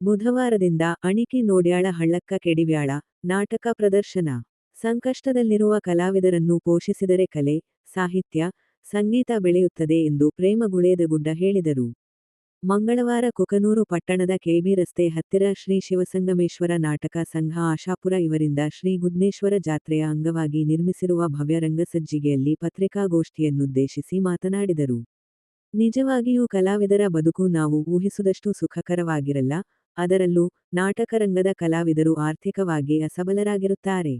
ಬುಧವಾರದಿಂದ ಅಣಿಕಿ ನೋಡ್ಯಾಳ ಹಳ್ಳಕ್ಕ ಕೆಡಿವ್ಯಾಳ, ನಾಟಕ ಪ್ರದರ್ಶನ. ಸಂಕಷ್ಟದಲ್ಲಿರುವ ಕಲಾವಿದರನ್ನು ಪೋಷಿಸಿದರೆ ಕಲೆ, ಸಾಹಿತ್ಯ, ಸಂಗೀತ ಬೆಳೆಯುತ್ತದೆ ಎಂದು ಪ್ರೇಮ ಗುಳೇದಗುಡ್ಡ ಹೇಳಿದರು. ಮಂಗಳವಾರ ಕುಕನೂರು ಪಟ್ಟಣದ ಕೆಬಿ ರಸ್ತೆ ಹತ್ತಿರ ಶ್ರೀ ಶಿವಸಂಗಮೇಶ್ವರ ನಾಟಕ ಸಂಘ ಆಶಾಪುರ ಇವರಿಂದ ಶ್ರೀ ಗುದ್ನೇಶ್ವರ ಜಾತ್ರೆಯ ಅಂಗವಾಗಿ ನಿರ್ಮಿಸಿರುವ ಭವ್ಯ ರಂಗಸಜ್ಜಿಗೆಯಲ್ಲಿ ಪತ್ರಿಕಾಗೋಷ್ಠಿಯನ್ನುದ್ದೇಶಿಸಿ ಮಾತನಾಡಿದರು. ನಿಜವಾಗಿಯೂ ಕಲಾವಿದರ ಬದುಕು ನಾವು ಊಹಿಸುದಷ್ಟು ಸುಖಕರವಾಗಿರಲ್ಲ ಅದರಲ್ಲೂ ನಾಟಕರಂಗದ ಕಲಾವಿದರು ಆರ್ಥಿಕವಾಗಿ ಅಸಬಲರಾಗಿರುತ್ತಾರೆ.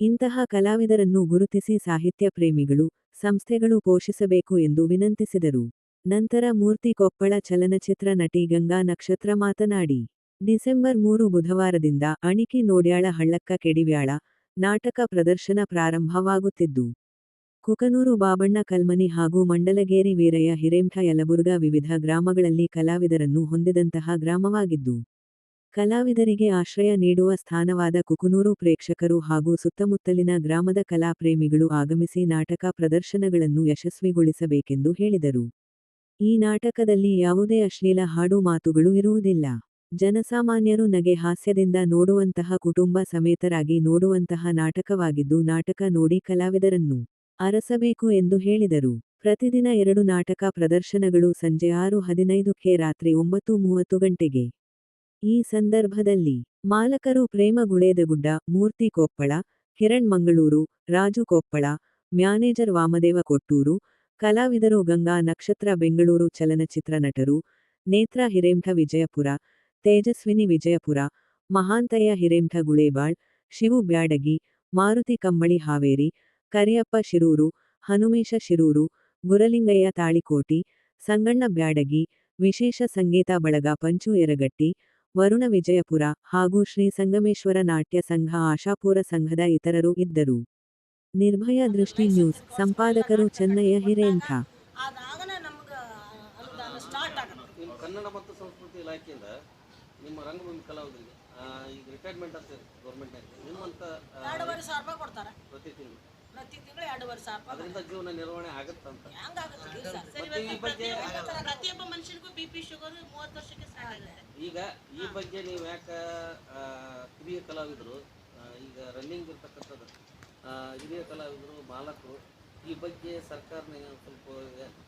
ಇಂತಹ ಕಲಾವಿದರನ್ನು ಗುರುತಿಸಿ ಸಾಹಿತ್ಯ ಪ್ರೇಮಿಗಳು, ಸಂಸ್ಥೆಗಳು ಪೋಷಿಸಬೇಕು ಎಂದು ವಿನಂತಿಸಿದರು. ನಂತರ ಮೂರ್ತಿ ಕೊಪ್ಪಳ ಚಲನಚಿತ್ರ ನಟಿ ಗಂಗಾ ನಕ್ಷತ್ರ ಮಾತನಾಡಿ, ಡಿಸೆಂಬರ್ ಮೂರು ಬುಧವಾರದಿಂದ ಅಣಿಕಿ ನೋಡ್ಯಾಳ ಹಳ್ಳಕ್ಕ ಕೆಡಿವ್ಯಾಳ, ನಾಟಕ ಪ್ರದರ್ಶನ ಪ್ರಾರಂಭವಾಗುತ್ತಿದ್ದು ಕುಕನೂರು ಬಾಬಣ್ಣ ಕಲ್ಮನಿ ಹಾಗೂ ಮಂಡಲಗೇರಿ ವೀರಯ್ಯ ಹಿರೇಮಠ ಯಲಬುರ್ಗಾ ವಿವಿಧ ಗ್ರಾಮಗಳಲ್ಲಿ ಕಲಾವಿದರನ್ನು ಹೊಂದಿದಂತಹ ಗ್ರಾಮವಾಗಿದ್ದು, ಕಲಾವಿದರಿಗೆ ಆಶ್ರಯ ನೀಡುವ ಸ್ಥಾನವಾದ ಕುಕನೂರು ಪ್ರೇಕ್ಷಕರು ಹಾಗೂ ಸುತ್ತಮುತ್ತಲಿನ ಗ್ರಾಮದ ಕಲಾಪ್ರೇಮಿಗಳು ಆಗಮಿಸಿ ನಾಟಕ ಪ್ರದರ್ಶನಗಳನ್ನು ಯಶಸ್ವಿಗೊಳಿಸಬೇಕೆಂದು ಹೇಳಿದರು. ಈ ನಾಟಕದಲ್ಲಿ ಯಾವುದೇ ಅಶ್ಲೀಲ ಹಾಡು ಮಾತುಗಳು ಇರುವುದಿಲ್ಲ. ಜನಸಾಮಾನ್ಯರು ನಗೆ ಹಾಸ್ಯದಿಂದ ನೋಡುವಂತಹ ಕುಟುಂಬ ಸಮೇತರಾಗಿ ನೋಡುವಂತಹ ನಾಟಕವಾಗಿದ್ದು, ನಾಟಕ ನೋಡಿ ಕಲಾವಿದರನ್ನು ಅರಸಬೇಕು ಎಂದು ಹೇಳಿದರು. ಪ್ರತಿದಿನ ಎರಡು ನಾಟಕ ಪ್ರದರ್ಶನಗಳು ಸಂಜೆ ಆರು ಹದಿನೈದಕ್ಕೆ ರಾತ್ರಿ ಒಂಬತ್ತು ಮೂವತ್ತು ಗಂಟೆಗೆ. ಈ ಸಂದರ್ಭದಲ್ಲಿ ಮಾಲಕರು ಪ್ರೇಮ ಗುಳೇದಗುಡ್ಡ, ಮೂರ್ತಿ ಕೊಪ್ಪಳ ಕಿರಣ್ ಮಂಗಳೂರು ರಾಜು ಕೊಪ್ಪಳ, ಮ್ಯಾನೇಜರ್ ವಾಮದೇವ ಕೊಟ್ಟೂರು, ಕಲಾವಿದರು ಗಂಗಾ ನಕ್ಷತ್ರ ಬೆಂಗಳೂರು ಚಲನಚಿತ್ರ ನಟರು, ನೇತ್ರ ಹಿರೇಂಠ ವಿಜಯಪುರ, ತೇಜಸ್ವಿನಿ ವಿಜಯಪುರ ಮಹಾಂತಯ್ಯ ಹಿರೇಂಠ ಗುಳೇಬಾಳ್, ಶಿವು ಬ್ಯಾಡಗಿ, ಮಾರುತಿ ಕಂಬಳಿ ಹಾವೇರಿ ಕರಿಯಪ್ಪ ಶಿರೂರು ಹನುಮೇಶ ಶಿರೂರು ಗುರಲಿಂಗಯ್ಯ ತಾಳಿಕೋಟಿ ಸಂಗಣ್ಣ ಬ್ಯಾಡಗಿ ವಿಶೇಷ ಸಂಗೀತ ಬಳಗ ಪಂಚು ಎರಗಟ್ಟಿ ವರುಣ ವಿಜಯಪುರ ಹಾಗೂ ಶ್ರೀ ಸಂಗಮೇಶ್ವರ ನಾಟ್ಯ ಸಂಘ ಆಶಾಪುರ ಸಂಘದ ಇತರರು ಇದ್ದರು. ನಿರ್ಭಯ ದೃಷ್ಟಿ ನ್ಯೂಸ್ ಸಂಪಾದಕರು ಚೆನ್ನಯ್ಯ ಹಿರೇಂಥ ಅದಾಗನ ನಮ್ಗೆ ಅನುದಾನ ಸ್ಟಾರ್ಟ್ ಆಗುತ್ತೆ ಕನ್ನಡ ಮತ್ತು ಸಂಸ್ಕೃತಿ ಇಲಾಖೆಯಿಂದ ನಿಮ್ಮ ರಂಗಭೂಮಿ ಕಲಾವಿದರಿಗೆ ಆ, ಈಗ ರಿಟೈರ್ಮೆಂಟ್ ಅಂತ ರೂಪಾಯಿ ಕೊಡ್ತಾರೆ. ಪ್ರತಿ ತಿಂಗಳು. ಪ್ರತಿ ತಿಂಗಳು ಎರಡೂವರೆ ಸಾವಿರ ರೂಪಾಯಿ ಅದರಿಂದ ಜೀವನ ನಿರ್ವಹಣೆ ಆಗತ್ತಂತ. ಮತ್ತೆ ಈ ಬಗ್ಗೆ ಪ್ರತಿಯೊಬ್ಬ ಮನುಷ್ಯನಿಗೂ ಬಿ ಪಿ ಶುಗರ್ ಮೂವತ್ತು ವರ್ಷಕ್ಕೆ ಸಾಕಾಗುತ್ತೆ ಈಗ ಈ ಬಗ್ಗೆ ನೀವು ಯಾಕ ಆ, ಹಿರಿಯ ಕಲಾವಿದರು ಆ, ಈಗ ರನ್ನಿಂಗ್ ಇರ್ತಕ್ಕಂಥದ್ದು ಆ, ಹಿರಿಯ ಕಲಾವಿದರು ಮಾಲಕರು ಈ ಬಗ್ಗೆ ಸರ್ಕಾರ ಸ್ವಲ್ಪ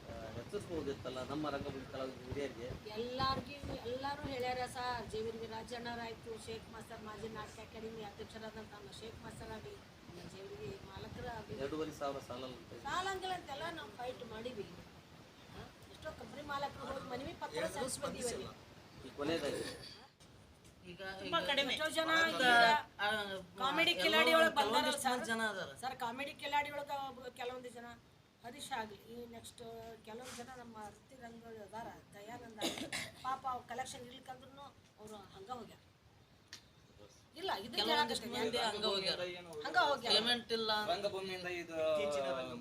ಆ, ಹೆಚ್ಚಿಸ್ಬೋದಿತ್ತಲ್ಲ ನಮ್ಮ ರಂಗಭೂಮಿ ಕಲಾವಿದ ಹಿರಿಯರಿಗೆ? ಎಲ್ಲಾರ್ಗಿ ಎಲ್ಲರೂ ಹೇಳ್ಯಾರ ಸಾ ಜೇವಿರಿಗೆ ರಾಜಣ್ಣರಾಯ್ತು ಶೇಖ್ ಮಾಸ್ತರ್ ಮಾಜಿ ನಾಟಕ ಅಕಾಡೆಮಿ ಅಧ್ಯಕ್ಷರಾದಂಥ ನಮ್ಮ ಶೇಖ್ ಮಾಸ್ತರ್ ಆಗಲಿ ಜೇವಿರಿಗೆ ಮಾಲಕರ ಆಗಲಿ ಎರಡೂವರೆ ಸಾವಿರ ಸಾಲ ಸಾಲಂಗಳಂತೆಲ್ಲ ಅಂತೆಲ್ಲ ನಾವು ಫೈಟ್ ಮಾಡಿವಿ? ಎಷ್ಟೋ ಕಂಪ್ನಿ ಮಾಲಕರು ಹೋಗಿ ಮನವಿ ಪತ್ರ ಸಲ್ಲಿಸ್ಬಿಟ್ಟಿವಿ ಈ ಕೊನೆಯದಾಗಿ ತುಂಬಾ ಕಡಿಮೆ. ಜನ ಕಾಮಿಡಿ ಕಿಲಾಡಿ ಒಳಗೆ ಬಂದಾರಲ್ಲ ಸರ್? ಜನ ಅದಾರ. ಸರ್ ಕಾಮಿಡಿ ಕಿಲಾಡಿ ಒಳಗೆ ಕೆಲವೊಂದು ಜನ ಹರೀಶ್ ಆಗಲಿ ಈ ನೆಕ್ಸ್ಟ್ ಕೆಲವೊಂದು ಜನ ನಮ್ಮ ವೃತ್ತಿ ರಂಗಗಳು ಅದಾರ ದಯಾನಂದ ಪಾಪ ಅವ್ರು ಕಲೆಕ್ಷನ್ ಇರ್ಲಿಕ್ಕಂದ್ರೂ ಅವರು ಹಂಗ ಹೋಗ್ಯಾರ. ಇಲ್ಲ ಇದು ಹಂಗ ಹೋಗ್ಯಾರ. ಹಂಗ ಹೋಗ್ಯಾರ. ಪೇಮೆಂಟ್ ಇಲ್ಲ. ರಂಗಭೂಮಿಯಿಂದ ಇದು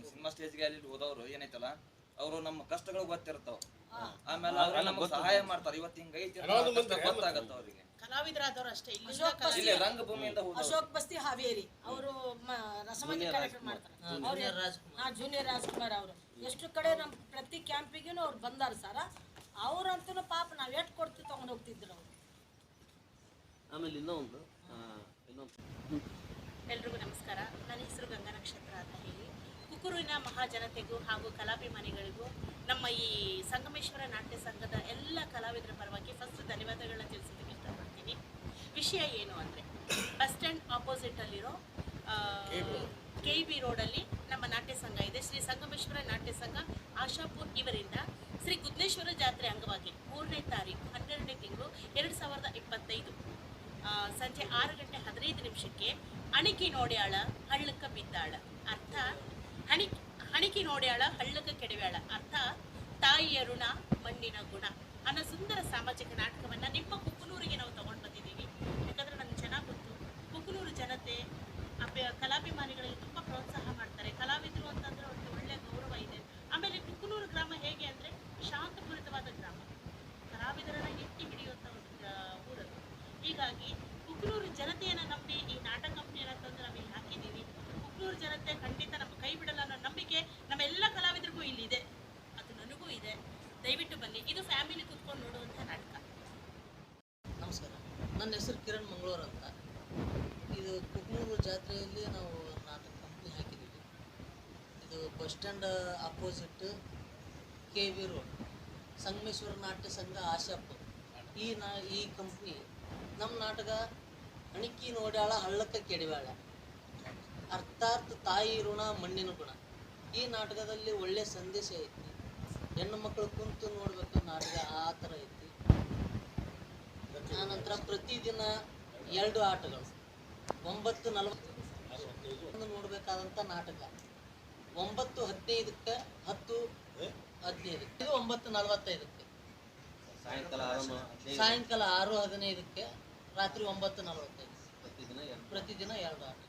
ಸಿನಿಮಾ ಸ್ಟೇಜ್ಗೆ ಅಲ್ಲಿ ಹೋದವ್ರು ಏನೈತಲ್ಲ ಅವರು ನಮ್ಮ ಕಷ್ಟಗಳು ಗೊತ್ತಿರ್ತಾವ. ಆಮೇಲೆ ಅವ್ರು ನಮ್ಗೆ ಸಹಾಯ ಮಾಡ್ತಾರೆ. ಇವತ್ತು ಹಿಂಗೈತಿ ಗೊತ್ತಾಗತ್ತ ಅವರಿಗೆ. ಕಲಾವಿದರಾದವರು ಅಷ್ಟೇ. ಇಲ್ಲಿ ಅಶೋಕ್ ಬಸ್ತಿ ರಂಗಭೂಮಿಯಿಂದ ಹೋದವ್ರು. ಅಶೋಕ್ ಬಸ್ತಿ ಹಾವೇರಿ. ಅವರು ರಸಮಂದಿ ಕಾರ್ಯಕ್ರಮ ಮಾಡ್ತಾರೆ. ಅವ್ರು ಜೂನಿಯರ್ ರಾಜ್ಕುಮಾರ್. ಹಾ ಜೂನಿಯರ್ ರಾಜ್ಕುಮಾರ್ ಅವರು. ಎಷ್ಟು ಕಡೆ ನಮ್ಮ ಪ್ರತಿ ಕ್ಯಾಂಪಿಗೂ ಅವ್ರು ಬಂದಾರ ಸರ. ಅವ್ರಂತೂ ಪಾಪ ನಾವು ಎಷ್ಟು ಕೊಡ್ತೀವಿ ತಗೊಂಡು ಹೋಗ್ತಿದ್ರು ಅವರು. ಆಮೇಲೆ ಇನ್ನೊಂದು ಇನ್ನೊಂದು. ಎಲ್ರಿಗೂ ನಮಸ್ಕಾರ. ನನ್ನ ಹೆಸರು ಗಂಗಾ ನಕ್ಷತ್ರ ಅಂತ ಹೇಳಿ. ಕುಕುರುವಿನ ಮಹಾಜನತೆಗೂ ಹಾಗೂ ಕಲಾಭಿಮಾನಿಗಳಿಗೂ ನಮ್ಮ ಈ ಸಂಗಮೇಶ್ವರ ನಾಟ್ಯ ಸಂಘದ ಎಲ್ಲ ಕಲಾವಿದರ ಪರವಾಗಿ ಫಸ್ಟ್ ಧನ್ಯವಾದಗಳನ್ನ ಇಷ್ಟಪಡ್ತೀನಿ ವಿಷಯ ಏನು ಅಂದರೆ ಬಸ್ ಸ್ಟ್ಯಾಂಡ್ ಆಪೋಸಿಟಲ್ಲಿರೋ ಕೆ ಬಿ ರೋಡಲ್ಲಿ ನಮ್ಮ ನಾಟ್ಯ ಸಂಘ ಇದೆ. ಶ್ರೀ ಸಂಗಮೇಶ್ವರ ನಾಟ್ಯ ಸಂಘ, ಆಶಾಪುರ್ ಇವರಿಂದ ಶ್ರೀ ಗುದ್ನೇಶ್ವರ ಜಾತ್ರೆ ಅಂಗವಾಗಿ ಮೂರನೇ ತಾರೀಕು, ಹನ್ನೆರಡನೇ ತಿಂಗಳು, ಎರಡು ಸಾವಿರದ ಇಪ್ಪತ್ತೈದು ಸಂಜೆ ಆರು ಗಂಟೆ ಹದಿನೈದು ನಿಮಿಷಕ್ಕೆ ಅಣಿಕಿ ನೋಡ್ಯಾಳ, ಹಳ್ಳಕ್ಕ ಬಿದ್ದಾಳ. ಅರ್ಥ? ಹಣಿ, ಹಣಿಕಿ ನೋಡ್ಯಾಳ, ಹಳ್ಳಕ್ಕ ಕೆಡವ್ಯಾಳ. ಅರ್ಥ? ತಾಯಿಯ ಋಣ ಮಣ್ಣಿನ ಗುಣ ಅನ್ನೋ ಸುಂದರ ಸಾಮಾಜಿಕ ನಾಟಕವನ್ನು ನಿಮ್ಮ ಕುಕ್ಕನೂರಿಗೆ ನಾವು ತಗೊಂಡು ಬಂದಿದ್ದೀವಿ ಯಾಕಂದರೆ ನನಗೆ ಚೆನ್ನಾಗಿ ಗೊತ್ತು ಕುಕ್ಕನೂರು ಜನತೆ ಅಭ್ಯ ಕಲಾಭಿಮಾನಿಗಳಿಗೆ ತುಂಬ ಪ್ರೋತ್ಸಾಹ ಮಾಡ್ತಾರೆ ಕಲಾವಿದರು ಅಂತಂದರೆ ಅವ್ರಿಗೆ ಒಳ್ಳೆಯ ಗೌರವ ಇದೆ ಆಮೇಲೆ ಕುಕ್ಕನೂರು ಗ್ರಾಮ ಹೇಗೆ ಅಂದರೆ ಶಾಂತಪೂರಿತವಾದ ಗ್ರಾಮ ಕಲಾವಿದರನ್ನ ಎತ್ತಿ ಹಿಡಿಯುವಂಥ ಒಂದು ಆ, ಊರದು ಹೀಗಾಗಿ ಕುಕ್ನೂರು ಜನತೆಯನ್ನು ನಂಬಿ ಈ ನಾಟಕ ಕಂಪ್ನಿಯನ್ನು ತಂದು ನಾವು ಇಲ್ಲಿ ಹಾಕಿದ್ದೀವಿ ಕುಕ್ನೂರು ಜನತೆ ಖಂಡಿತ ನಮ್ಮ ಕೈ ಬಿಡಲ್ಲ ಅನ್ನೋ ನಂಬಿಕೆ ನಮ್ಮ ಎಲ್ಲ ಕಲಾವಿದರಿಗೂ ಇಲ್ಲಿದೆ ಅದು ನನಗೂ ಇದೆ ದಯವಿಟ್ಟು ಬನ್ನಿ ಇದು ಫ್ಯಾಮಿಲಿ ಕುತ್ಕೊಂಡು ನೋಡುವಂಥ ನಾಟಕ ನಮಸ್ಕಾರ ನನ್ನ ಹೆಸರು ಕಿರಣ್ ಮಂಗಳೂರು ಅಂತ. ಇದು ಕುಕ್ನೂರು ಜಾತ್ರೆಯಲ್ಲಿ ನಾವು ನಾಟಕ ಕಂಪ್ನಿ ಹಾಕಿದ್ದೀವಿ. ಇದು bus stand opposite K V road, Sangameshwara Natya Sangha ಆಶಾಪ್ ಈ ನಾ, ಈ ಕಂಪ್ನಿ ನಮ್ಮ ನಾಟಕ ಅಣಕಿ ನೋಡ್ಯಾಳ, ಹಳ್ಳಕ್ಕೆ ಕೆಡಿವಾಳ. ಅರ್ಥಾತ್ ತಾಯಿ ಋಣ, ಮಣ್ಣಿನ ಗುಣ. ಈ ನಾಟಕದಲ್ಲಿ ಒಳ್ಳೆ ಸಂದೇಶ ಐತಿ. ಹೆಣ್ಣು ಮಕ್ಕಳು ಕುಂತು ನೋಡ್ಬೇಕು ನಾಟಕ ಆ ಥರ ಐತಿ. ಆನಂತರ ಪ್ರತಿದಿನ ಎರಡು ಆಟಗಳು. ಒಂಬತ್ತು ನಲವತ್ತು ನೋಡಬೇಕಾದಂಥ ನಾಟಕ. ಒಂಬತ್ತು ಹದಿನೈದಕ್ಕೆ ಹತ್ತು ಹದಿನೈದಕ್ಕೆ. ಒಂಬತ್ತು ನಲವತ್ತೈದಕ್ಕೆ. ಸಾಯಂಕಾಲ ಆರು ಹದಿನೈದಕ್ಕೆ ರಾತ್ರಿ ಒಂಬತ್ತು ನಲವತ್ತೈದು. ಪ್ರತಿದಿನ ಎರಡು. ಪ್ರತಿದಿನ ಎರಡು ಆಟ